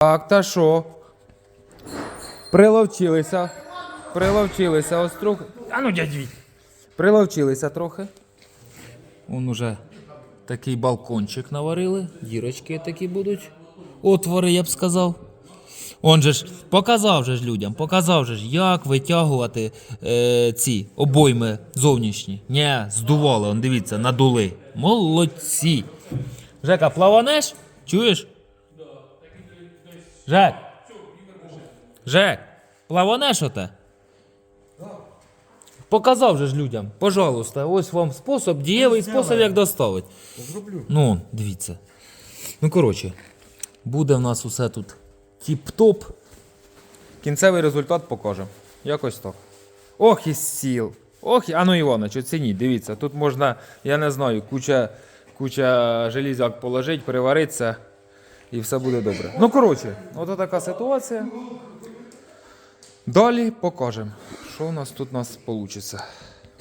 Так, та що? Приловчилися. Приловчилися ось трохи. А ну дядь Віть. Приловчилися трохи. Вон уже такий балкончик наварили. Дірочки такі будуть. Отвори, я б сказав. Он же ж показав же ж людям, показав же ж, як витягувати е, ці обойми зовнішні. Ні, здували, он дивіться, надули. Молодці. Жека, плаванеш? Чуєш? Жек. Жек, плаванеш оте? Показав же ж людям. Пожалуйста, ось вам спосіб, дієвий спосіб, як доставити. Зроблю. Ну, дивіться. Ну, коротше, буде в нас усе тут тіп-топ. Кінцевий результат покажемо. Якось так. Ох і сіл. Ох, і- а ну Іванович, оцініть, дивіться, тут можна, я не знаю, куча, куча железяк положити, переваритися і все буде добре. Ну, коротше, от така ситуація. Далі покажемо, що у нас тут у нас вийде.